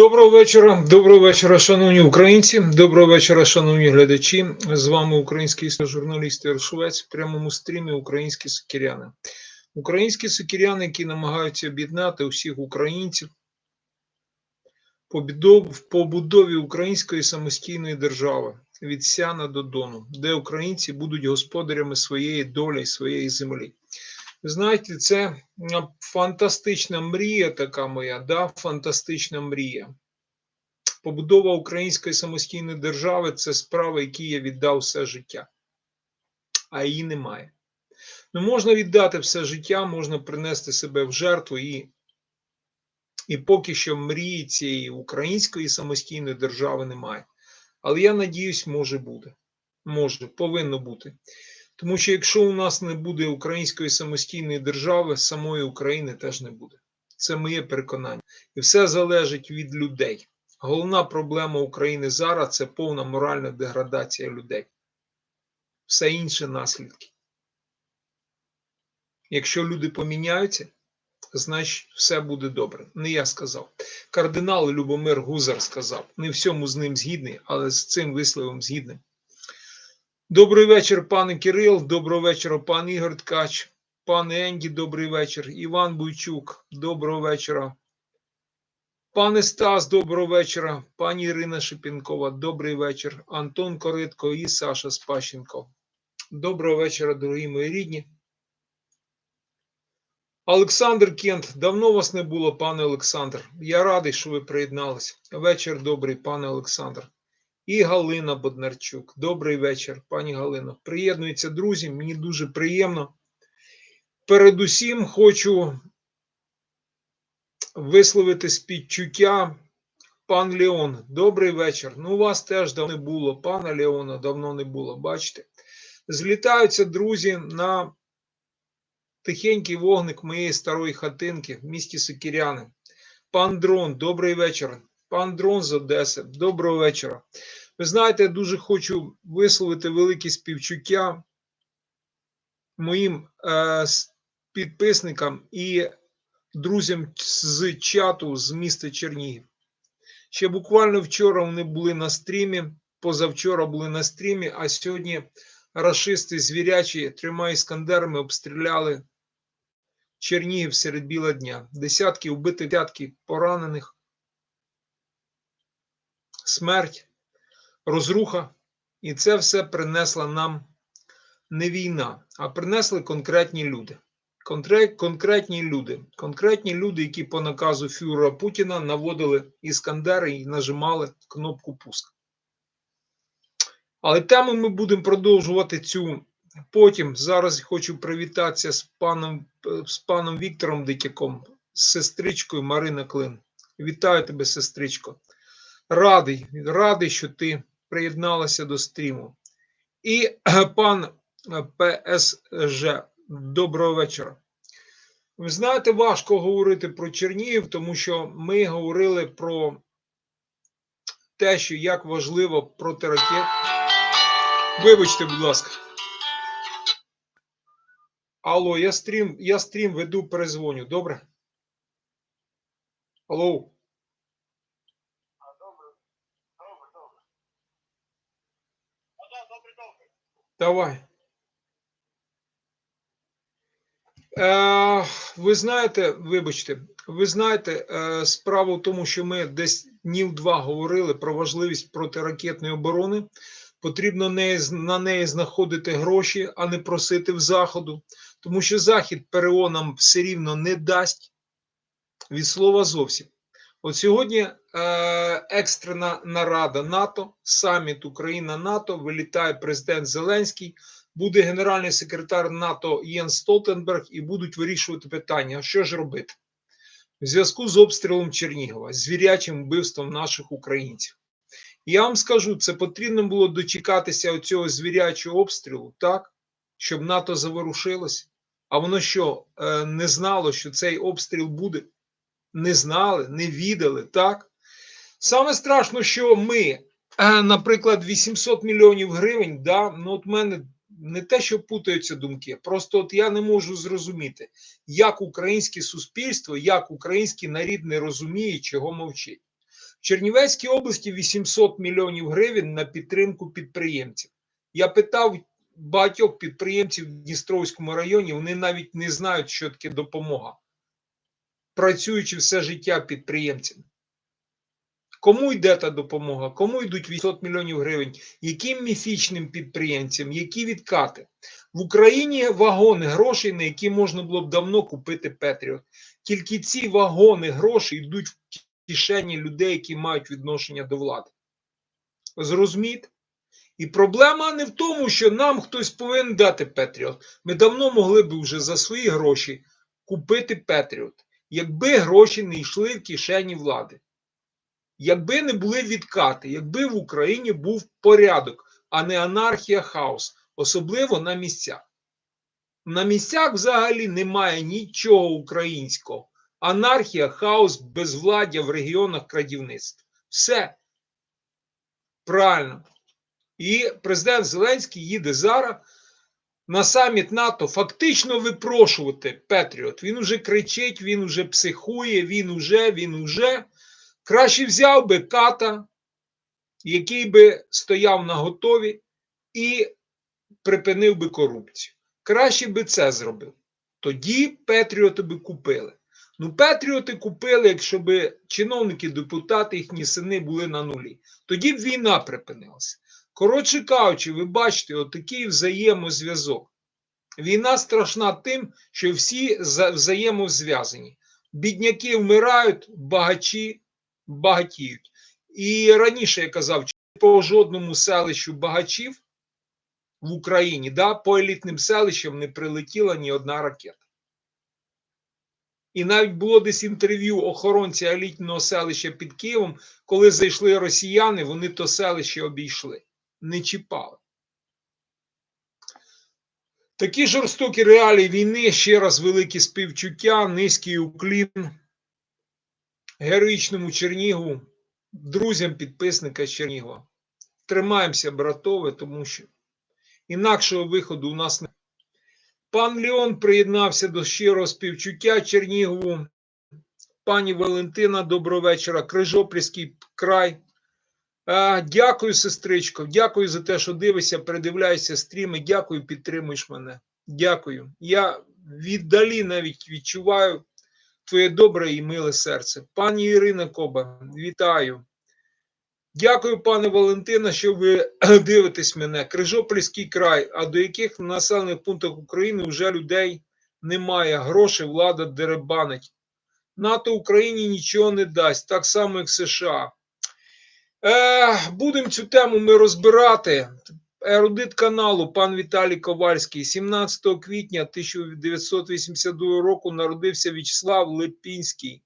Доброго вечора, доброго вечора, шановні українці. Доброго вечора, шановні глядачі. З вами український журналіст Швець в прямому стрімі Українські сокиряни. Українські сокиряни, які намагаються об'єднати усіх українців в побудові української самостійної держави від Сяна до Дону, де українці будуть господарями своєї долі, і своєї землі. Знаєте, це фантастична мрія, така моя, да, фантастична мрія. Побудова української самостійної держави це справа, які я віддав все життя, а її немає. Ну, можна віддати все життя, можна принести себе в жертву, і, і поки що мрії цієї української самостійної держави немає. Але я надіюсь, може бути. Може, повинно бути. Тому що якщо у нас не буде української самостійної держави, самої України теж не буде. Це моє переконання. І все залежить від людей. Головна проблема України зараз це повна моральна деградація людей. Все інше наслідки. Якщо люди поміняються, значить все буде добре. Не я сказав. Кардинал Любомир Гузар сказав. Не всьому з ним згідний, але з цим висловом згідний. Добрий вечір, пане Кирил. Доброго вечора, пан Ігор Ткач, пане Енді, добрий вечір. Іван Буйчук, доброго вечора. Пане Стас, доброго вечора. Пані Ірина Шепінкова, добрий вечір. Антон Коритко і Саша Спащенко. Доброго вечора, дорогі мої рідні. Олександр Кент, давно вас не було, пане Олександр. Я радий, що ви приєдналися. Вечір добрий, пане Олександр. І Галина Боднарчук. Добрий вечір, пані Галино. Приєднуються друзі, мені дуже приємно. Передусім хочу висловити співчуття. Пан Леон, добрий вечір. Ну, у вас теж давно не було. Пана Леона давно не було. Бачите? Злітаються друзі на тихенький вогник моєї старої хатинки в місті Сокіряни. Пан Дрон, добрий вечір. Пан Дрон з Одеси, доброго вечора. Ви знаєте, я дуже хочу висловити великі співчуття моїм е, підписникам і друзям з чату з міста Чернігів. Ще буквально вчора вони були на стрімі, позавчора були на стрімі, а сьогодні рашисти звірячі трьома іскандерами обстріляли Чернігів серед біла дня. Десятки вбитих, десятки поранених, смерть, розруха. І це все принесла нам не війна, а принесли конкретні люди. Конкретні люди, конкретні люди, які по наказу фюрера Путіна наводили іскандери і нажимали кнопку пуск. Але тему ми будемо продовжувати цю потім. Зараз хочу привітатися з паном, з паном Віктором Дитяком, з сестричкою Марина Клин. Вітаю тебе, сестричко. Радий, радий, що ти приєдналася до стріму. І е, пан е, ПСЖ, доброго вечора. Ви знаєте, важко говорити про Чернігів, тому що ми говорили про те, що як важливо протиракет. Вибачте, будь ласка. Алло, я стрім, я стрім веду, перезвоню, добре? Алло. Давай. Е, ви знаєте, вибачте, ви знаєте, е, справа в тому, що ми десь днів два говорили про важливість протиракетної оборони. Потрібно неї, на неї знаходити гроші, а не просити в заходу, тому що захід ПРО нам все рівно не дасть від слова зовсім. От сьогодні е, екстрена нарада НАТО, саміт Україна НАТО, вилітає президент Зеленський, буде генеральний секретар НАТО Єн Столтенберг і будуть вирішувати питання, що ж робити в зв'язку з обстрілом Чернігова, звірячим вбивством наших українців. Я вам скажу, це потрібно було дочекатися цього звірячого обстрілу, так, щоб НАТО заворушилось. А воно що, е, не знало, що цей обстріл буде? Не знали, не відали, так? Саме страшно, що ми, е, наприклад, 800 мільйонів гривень, да, ну от мене не те, що путаються думки, просто от я не можу зрозуміти, як українське суспільство, як український нарід не розуміє, чого мовчить. В Чернівецькій області 800 мільйонів гривень на підтримку підприємців. Я питав багатьох підприємців в Дністровському районі, вони навіть не знають, що таке допомога, працюючи все життя підприємцями. Кому йде та допомога? Кому йдуть 800 мільйонів гривень? Яким міфічним підприємцям? Які відкати? В Україні вагони грошей, на які можна було б давно купити Петріот. Тільки ці вагони грошей йдуть в кишені людей, які мають відношення до влади. Зрозумієте? І проблема не в тому, що нам хтось повинен дати Петріот. Ми давно могли б вже за свої гроші купити Петріот, якби гроші не йшли в кишені влади. Якби не були відкати, якби в Україні був порядок, а не анархія, хаос, особливо на місцях. На місцях взагалі немає нічого українського. Анархія, хаос, безвладдя в регіонах крадівництва. Все правильно. І президент Зеленський їде зараз на саміт НАТО фактично випрошувати Петріот. Він уже кричить, він уже психує, він уже, він уже. Краще взяв би ката, який би стояв на готові і припинив би корупцію. Краще би це зробив. Тоді Петріоти би купили. Ну, Петріоти купили, якщо б чиновники, депутати, їхні сини були на нулі. Тоді б війна припинилася. Коротше кажучи, ви бачите, отакий взаємозв'язок. Війна страшна тим, що всі взаємозв'язані. Бідняки вмирають, багачі багатіють. І раніше я казав, по жодному селищу багачів в Україні, да, по елітним селищам не прилетіла ні одна ракета. І навіть було десь інтерв'ю охоронця елітного селища під Києвом, коли зайшли росіяни, вони то селище обійшли, не чіпали. Такі жорстокі реалії війни, ще раз великі співчуття, низький уклін героїчному Чернігову, друзям підписника Чернігова. Тримаємося, братове, тому що інакшого виходу у нас не. Пан Леон приєднався до щирого співчуття Чернігову. Пані Валентина, доброго вечора. Крижопільський край. Дякую, сестричко. Дякую за те, що дивишся, передивляєшся стріми. Дякую, підтримуєш мене. Дякую. Я віддалі навіть відчуваю твоє добре і миле серце. Пані Ірина Коба, вітаю. Дякую, пане Валентина, що ви дивитесь мене. Крижопільський край, а до яких населених пунктах України вже людей немає. Грошей влада деребанить. НАТО Україні нічого не дасть, так само, як США. Будемо цю тему ми розбирати. Ерудит каналу пан Віталій Ковальський 17 квітня 1982 року народився В'ячеслав Липінський.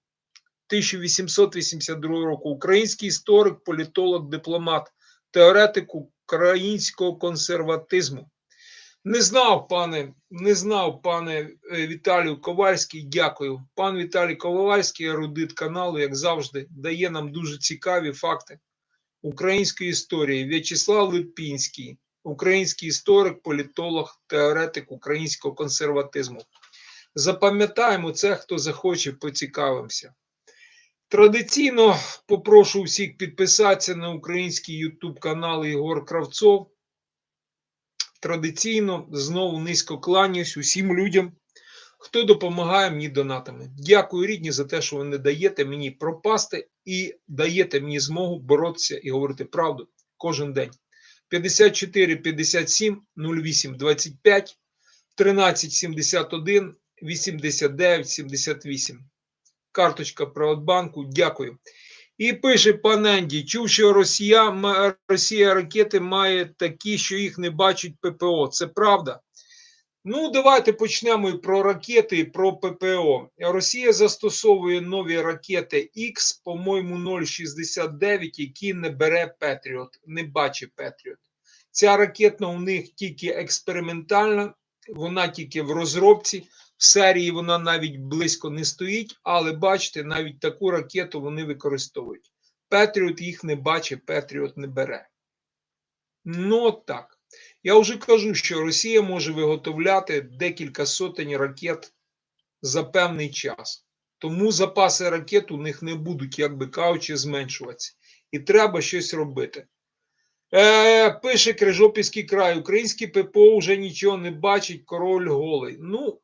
1882 року український історик, політолог, дипломат, теоретик українського консерватизму. Не знав, пане, не знав, пане е, Віталію Ковальський. Дякую. Пан Віталій Ковальський, ерудит каналу, як завжди, дає нам дуже цікаві факти української історії. В'ячеслав Липінський український історик, політолог, теоретик українського консерватизму. Запам'ятаємо це, хто захоче, поцікавимося. Традиційно попрошу всіх підписатися на український YouTube канал Ігор Кравцов. Традиційно знову низько кланяюсь усім людям, хто допомагає мені донатами. Дякую, рідні, за те, що ви не даєте мені пропасти і даєте мені змогу боротися і говорити правду кожен день. 54 57 08 25 13 71 89 78. Карточка Приватбанку. Дякую. І пише пан Енді, чув, що Росія Росія ракети має такі, що їх не бачить ППО. Це правда? Ну, давайте почнемо і про ракети, і про ППО. Росія застосовує нові ракети X, по-моєму, 0,69, які не бере Петріот, не бачить Петріот. Ця ракетна у них тільки експериментальна, вона тільки в розробці. В серії вона навіть близько не стоїть, але бачите, навіть таку ракету вони використовують. Петріот їх не бачить, Петріот не бере. Ну, так. Я вже кажу, що Росія може виготовляти декілька сотень ракет за певний час. Тому запаси ракет у них не будуть, як би кажучи, зменшуватися. І треба щось робити. Е, пише Крижопільський край: Український ППО вже нічого не бачить, король голий. Ну,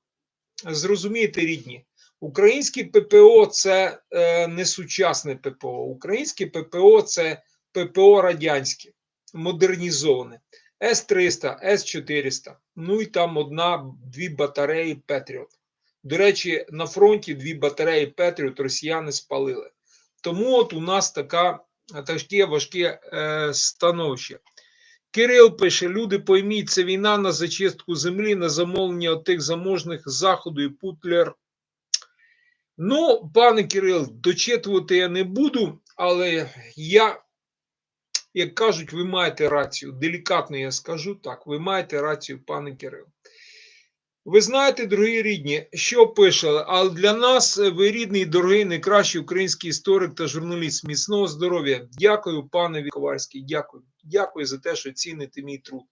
зрозумійте, рідні, українське ППО це е, не сучасне ППО. Українське ППО це ППО радянське, модернізоване. С-300, С-400, ну і там одна-дві батареї Петріот. До речі, на фронті дві батареї Петріот росіяни спалили. Тому от у нас така, таке важке е, становище. Кирил пише: люди, пойміть, це війна на зачистку землі, на замовлення тих заможних заходу і путлер. Ну, пане Кирил, дочитувати я не буду, але я, як кажуть, ви маєте рацію. Делікатно я скажу так, ви маєте рацію, пане Кирил. Ви знаєте, дорогі рідні, що пише, але для нас ви рідний, дорогий, найкращий український історик та журналіст. Міцного здоров'я. Дякую, пане Віковарський. Дякую. Дякую за те, що ціните мій труд.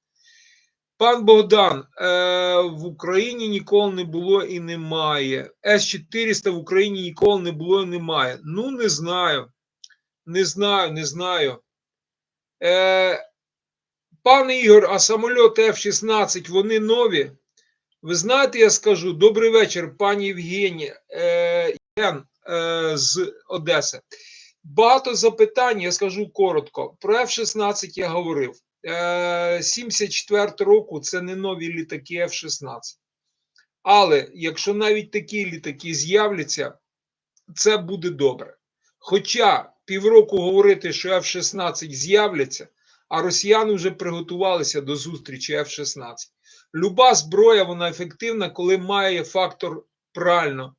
Пан Богдан, е, в Україні ніколи не було і немає. С-400 в Україні ніколи не було і немає. Ну, не знаю. Не знаю, не знаю. Е, пане Ігор, а самольоти F-16 вони нові? Ви знаєте, я скажу добрий вечір, пані Євгенія е, Єн, е, з Одеси. Багато запитань, я скажу коротко. Про F-16 я говорив. Е, 74 року це не нові літаки F-16. Але якщо навіть такі літаки з'являться, це буде добре. Хоча півроку говорити, що F-16 з'являться, а росіяни вже приготувалися до зустрічі F-16. Люба зброя, вона ефективна, коли має фактор правильно,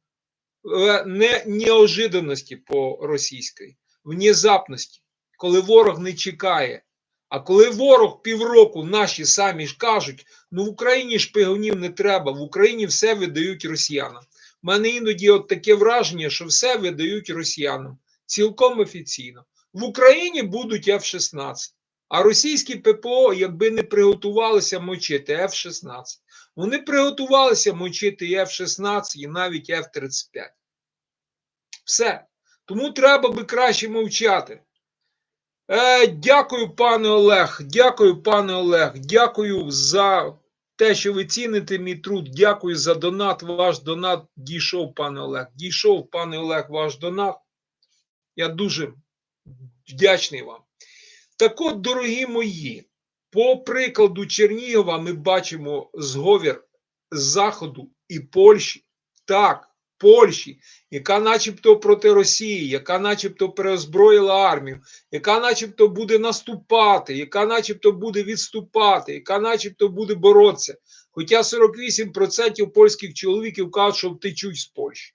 не неожиданості по російській, внезапності, коли ворог не чекає. А коли ворог півроку наші самі ж кажуть, ну в Україні шпигунів не треба, в Україні все видають росіянам. У мене іноді от таке враження, що все видають росіянам цілком офіційно. В Україні будуть F-16. А російські ППО, якби не приготувалися мочити F-16, вони приготувалися мочити і F-16, і навіть F-35. Все. Тому треба би краще мовчати. Е, Дякую, пане Олег. Дякую, пане Олег. Дякую за те, що ви ціните мій труд. Дякую за донат. Ваш донат дійшов, пане Олег. Дійшов, пане Олег, ваш донат. Я дуже вдячний вам. Так от, дорогі мої, по прикладу Чернігова ми бачимо зговір Заходу і Польщі. Так, Польщі, яка начебто проти Росії, яка начебто переозброїла армію, яка начебто буде наступати, яка начебто буде відступати, яка начебто буде боротися. Хоча 48% польських чоловіків кажуть, що втечуть з Польщі.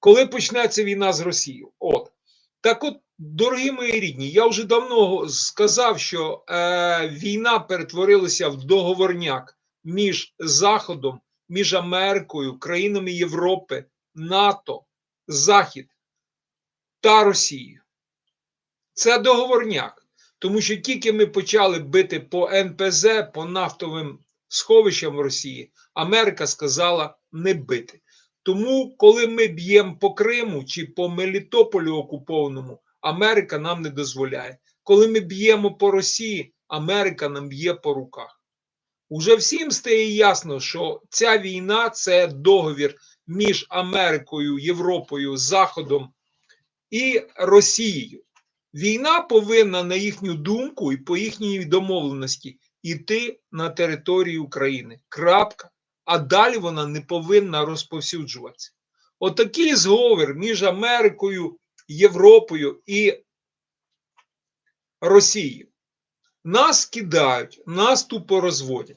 Коли почнеться війна з Росією? От. Так от, дорогі мої рідні, я вже давно сказав, що е, війна перетворилася в договорняк між Заходом, між Америкою, країнами Європи, НАТО, Захід та Росією. Це договорняк. Тому що тільки ми почали бити по НПЗ, по нафтовим сховищам Росії, Америка сказала не бити. Тому, коли ми б'ємо по Криму чи по Мелітополю окупованому, Америка нам не дозволяє. Коли ми б'ємо по Росії, Америка нам б'є по руках. Уже всім стає ясно, що ця війна це договір між Америкою, Європою, Заходом і Росією. Війна повинна, на їхню думку і по їхній домовленості йти на територію України. Крапка. А далі вона не повинна розповсюджуватися. Отакий зговір між Америкою, Європою і Росією. Нас кидають, нас тупо розводять.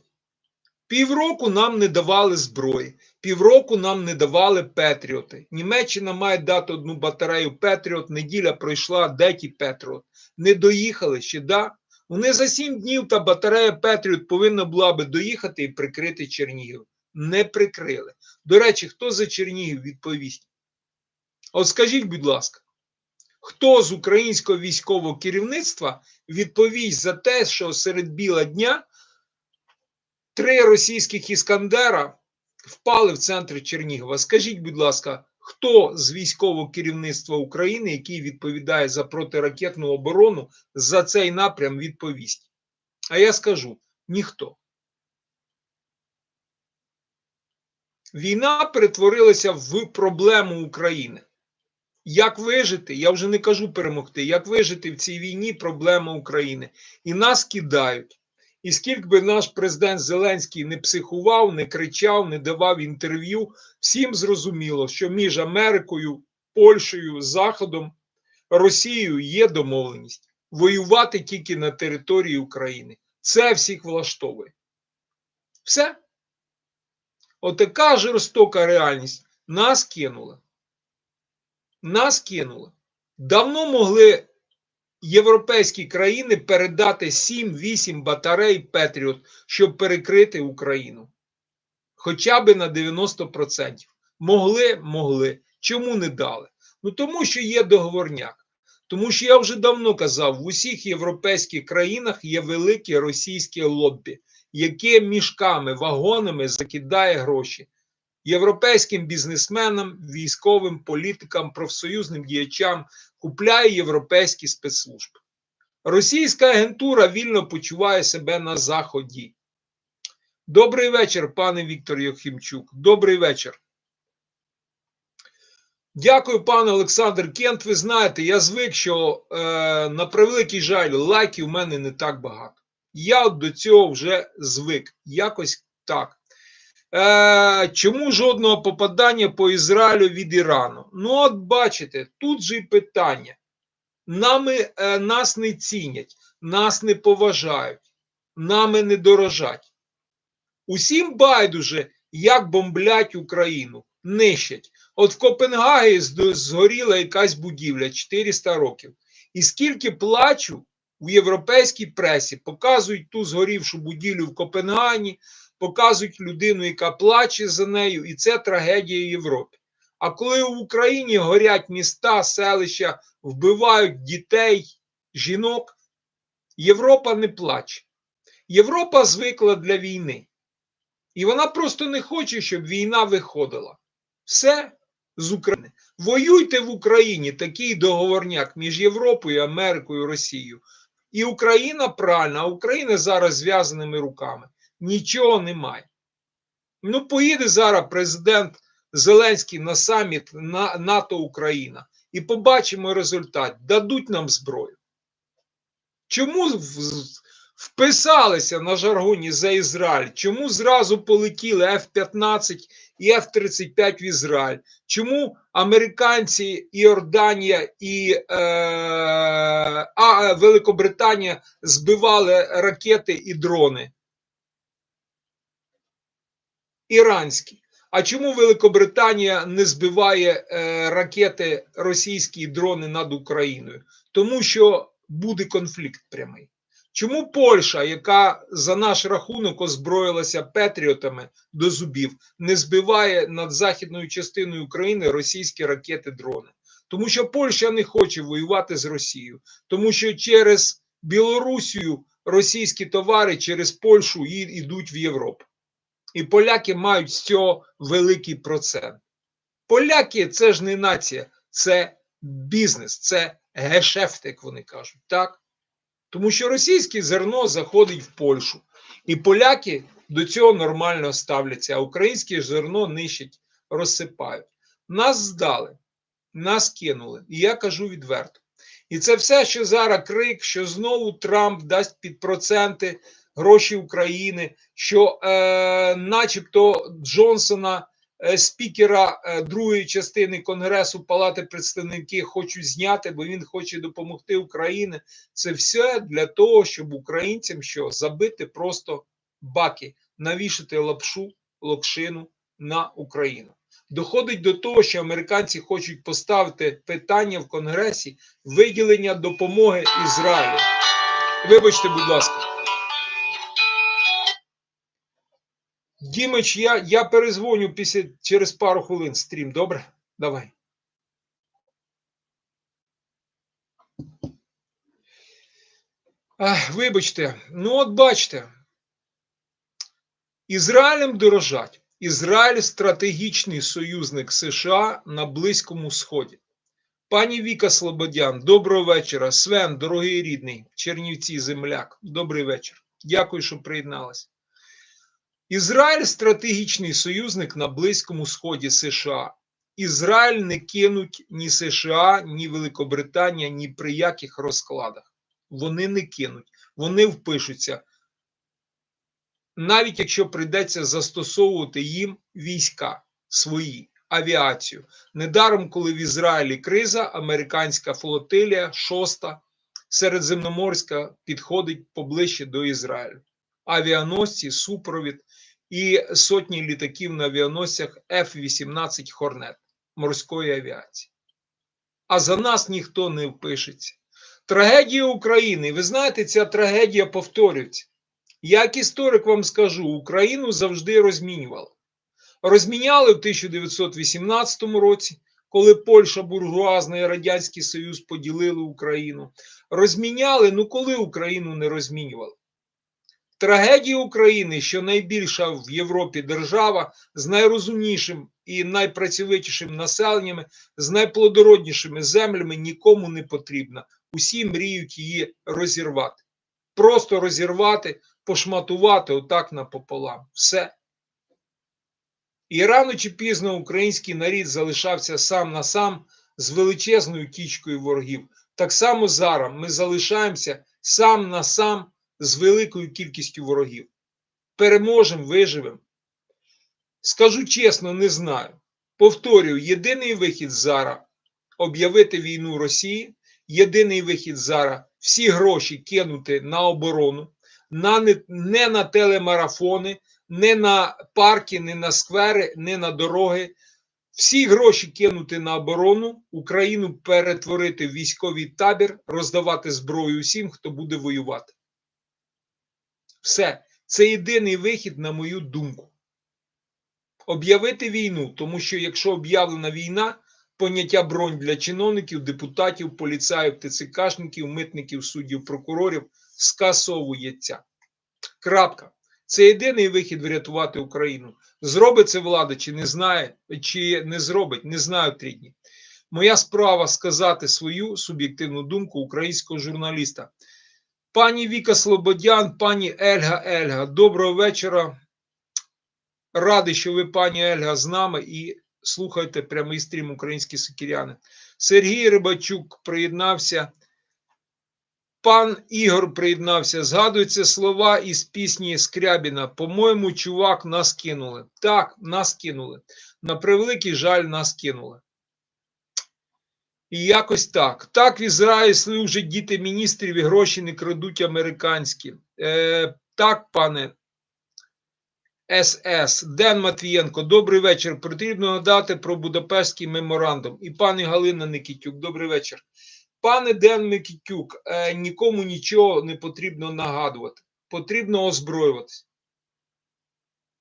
Півроку нам не давали зброї, півроку нам не давали Петріоти. Німеччина має дати одну батарею Петріот, неділя пройшла, де ті Петріот. Не доїхали ще, да? Вони за сім днів та батарея Петріот повинна була би доїхати і прикрити Чернігів. Не прикрили. До речі, хто за Чернігів відповість? От скажіть, будь ласка, хто з українського військового керівництва відповість за те, що серед біла дня три російських іскандера впали в центр Чернігова? Скажіть, будь ласка, хто з військового керівництва України, який відповідає за протиракетну оборону, за цей напрям відповість? А я скажу: ніхто. Війна перетворилася в проблему України. Як вижити? Я вже не кажу перемогти. Як вижити в цій війні проблема України. І нас кидають. І скільки би наш президент Зеленський не психував, не кричав, не давав інтерв'ю, всім зрозуміло, що між Америкою, Польщею, Заходом, Росією є домовленість воювати тільки на території України. Це всіх влаштовує. Все. Отака жорстока реальність. Нас кинула. Нас кинула. Давно могли європейські країни передати 7-8 батарей Петріот, щоб перекрити Україну. Хоча б на 90%. Могли, могли. Чому не дали? Ну тому що є договорняк. Тому що я вже давно казав: в усіх європейських країнах є велике російське лоббі, яке мішками, вагонами закидає гроші європейським бізнесменам, військовим політикам, профсоюзним діячам купляє європейські спецслужби. Російська агентура вільно почуває себе на Заході. Добрий вечір, пане Віктор Йохімчук. Добрий вечір. Дякую, пане Олександр Кент. Ви знаєте, я звик, що е, на превеликий жаль, лайків у мене не так багато. Я до цього вже звик. Якось так. Е, Чому жодного попадання по Ізраїлю від Ірану? Ну, от бачите, тут же і питання. Нами, е, Нас не цінять, нас не поважають, нами не дорожать. Усім байдуже, як бомблять Україну, нищать. От в Копенгагі згоріла якась будівля 400 років. І скільки плачу в європейській пресі, показують ту згорівшу будівлю в Копенгагені, показують людину, яка плаче за нею, і це трагедія Європи. А коли в Україні горять міста, селища, вбивають дітей, жінок, Європа не плаче. Європа звикла для війни. І вона просто не хоче, щоб війна виходила. Все з України. Воюйте в Україні такий договорняк між Європою, Америкою, Росією. І Україна правильна, а Україна зараз зв'язаними руками. Нічого немає. Ну, поїде зараз президент Зеленський на саміт на НАТО Україна і побачимо результат. Дадуть нам зброю. Чому вписалися на жаргоні за Ізраїль? Чому зразу полетіли F-15 і F-35 в Ізраїль? Чому американці, Іорданія і е, а, Великобританія збивали ракети і дрони? Іранські. А чому Великобританія не збиває е, ракети російські дрони над Україною? Тому що буде конфлікт прямий. Чому Польща, яка за наш рахунок озброїлася петріотами до зубів, не збиває над західною частиною України російські ракети дрони? Тому що Польща не хоче воювати з Росією, тому що через Білорусію російські товари через Польщу йдуть в Європу. І поляки мають з цього великий процент. Поляки це ж не нація, це бізнес, це гешефт, як вони кажуть. так? Тому що російське зерно заходить в Польщу, і поляки до цього нормально ставляться, а українське зерно нищать, розсипають. Нас здали, нас кинули. І я кажу відверто. І це все, що зараз крик, що знову Трамп дасть під проценти гроші України, що, е, начебто, Джонсона, спікера е, другої частини Конгресу Палати представників хочуть зняти, бо він хоче допомогти Україні. Це все для того, щоб українцям що забити просто баки, навішати лапшу, локшину на Україну. Доходить до того, що американці хочуть поставити питання в Конгресі виділення допомоги Ізраїлю. Вибачте, будь ласка. Дімич, я я перезвоню після через пару хвилин стрім. Добре? Давай. А, вибачте, ну от бачите, Ізраїлем дорожать. Ізраїль стратегічний союзник США на Близькому Сході. Пані Віка Слободян, доброго вечора. Свен, дорогий рідний, Чернівці, земляк. Добрий вечір. Дякую, що приєдналися. Ізраїль стратегічний союзник на Близькому Сході США. Ізраїль не кинуть ні США, ні Великобританія ні при яких розкладах. Вони не кинуть, вони впишуться. Навіть якщо прийдеться застосовувати їм війська свої, авіацію. Недаром, коли в Ізраїлі криза, американська флотилія, шоста, середземноморська, підходить поближче до Ізраїлю. Авіаносці, супровід і сотні літаків на авіаносцях F-18 Хорнет морської авіації. А за нас ніхто не впишеться. Трагедія України. Ви знаєте, ця трагедія повторюється. Як історик вам скажу, Україну завжди розмінювали. Розміняли в 1918 році, коли Польща буржуазна і Радянський Союз поділили Україну. Розміняли, ну коли Україну не розмінювали. Трагедія України, що найбільша в Європі держава з найрозумнішим і найпрацьовитішим населенням, з найплодороднішими землями нікому не потрібна. Усі мріють її розірвати. Просто розірвати, пошматувати отак напополам. Все. І рано чи пізно український нарід залишався сам на сам з величезною кічкою ворогів. Так само зараз ми залишаємося сам на сам з великою кількістю ворогів. Переможемо, виживемо. Скажу чесно, не знаю. Повторюю, єдиний вихід зараз об'явити війну Росії, єдиний вихід зараз всі гроші кинути на оборону, на не, на телемарафони, не на парки, не на сквери, не на дороги. Всі гроші кинути на оборону, Україну перетворити в військовий табір, роздавати зброю усім, хто буде воювати. Все. Це єдиний вихід, на мою думку. Об'явити війну, тому що якщо об'явлена війна, поняття бронь для чиновників, депутатів, поліцаїв, ТЦКшників, митників, суддів, прокурорів скасовується. Крапка. Це єдиний вихід врятувати Україну. Зробить це влада, чи не знає, чи не зробить, не знаю три дні. Моя справа сказати свою суб'єктивну думку українського журналіста. Пані Віка Слободян, пані Ельга Ельга, доброго вечора. Радий, що ви, пані Ельга, з нами і слухаєте прямий стрім українські сокіряни. Сергій Рибачук приєднався. Пан Ігор приєднався. Згадуються слова із пісні Скрябіна. По-моєму, чувак, нас кинули. Так, нас кинули. На превеликий жаль, нас кинули. І якось так. Так в Ізраїлі служать діти міністрів і гроші не крадуть американські. Е, Так, пане СС. Ден Матвієнко, добрий вечір. Потрібно нагадати про Будапештський меморандум. І пані Галина Никітюк, добрий вечір. Пане Ден Микітюк, е, нікому нічого не потрібно нагадувати. Потрібно озброюватися.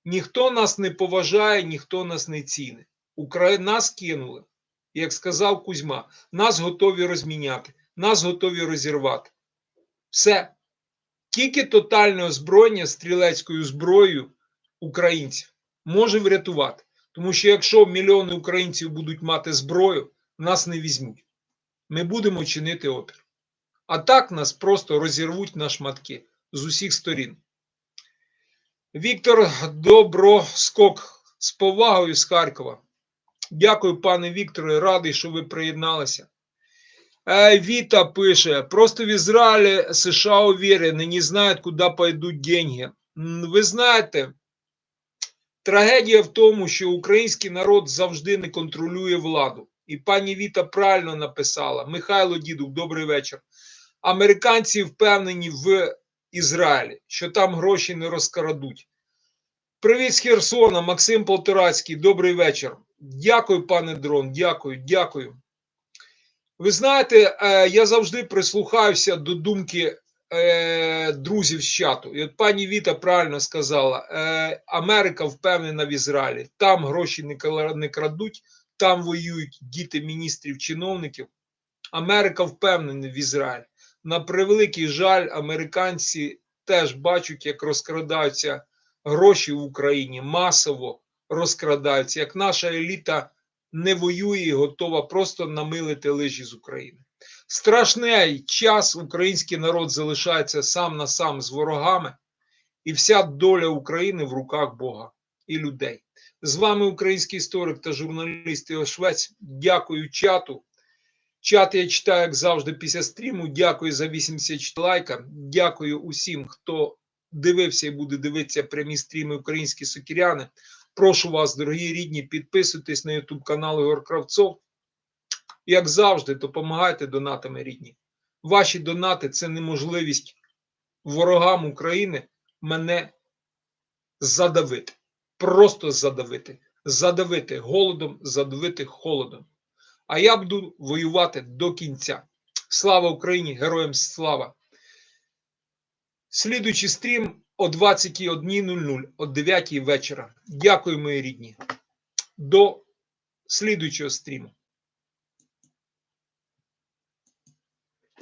Ніхто нас не поважає, ніхто нас не цінить. Украї... Нас кинули, як сказав Кузьма, нас готові розміняти, нас готові розірвати. Все. Тільки тотальне озброєння стрілецькою зброєю українців може врятувати. Тому що якщо мільйони українців будуть мати зброю, нас не візьмуть ми будемо чинити опір. А так нас просто розірвуть на шматки з усіх сторін. Віктор Доброскок з повагою з Харкова. Дякую, пане Вікторе, радий, що ви приєдналися. Віта пише: просто в Ізраїлі США уверены, не знають, куди пойдуть деньги. Ви знаєте, трагедія в тому, що український народ завжди не контролює владу. І пані Віта правильно написала: Михайло Дідук, добрий вечір. Американці впевнені в Ізраїлі, що там гроші не розкрадуть. Привіт з Херсона, Максим Полторацький, добрий вечір. Дякую, пане Дрон. Дякую, дякую. Ви знаєте, я завжди прислухаюся до думки друзів з чату. І от пані Віта правильно сказала: Америка впевнена в Ізраїлі, там гроші не крадуть там воюють діти міністрів, чиновників. Америка впевнена в Ізраїль. На превеликий жаль, американці теж бачать, як розкрадаються гроші в Україні, масово розкрадаються, як наша еліта не воює і готова просто намилити лижі з України. Страшний час український народ залишається сам на сам з ворогами, і вся доля України в руках Бога і людей. З вами український історик та журналіст Іо Швець. Дякую чату. Чат я читаю, як завжди, після стріму. Дякую за 84 лайка. Дякую усім, хто дивився і буде дивитися прямі стріми українські сокіряни. Прошу вас, дорогі рідні, підписуйтесь на YouTube канал Ігор Кравцов. Як завжди, допомагайте донатами рідні. Ваші донати це неможливість ворогам України мене задавити. Просто задавити. Задавити голодом, задавити холодом. А я буду воювати до кінця. Слава Україні! Героям слава! Слідуючий стрім о 21.00, о 9 вечора. Дякую, мої рідні. До слідуючого стріму.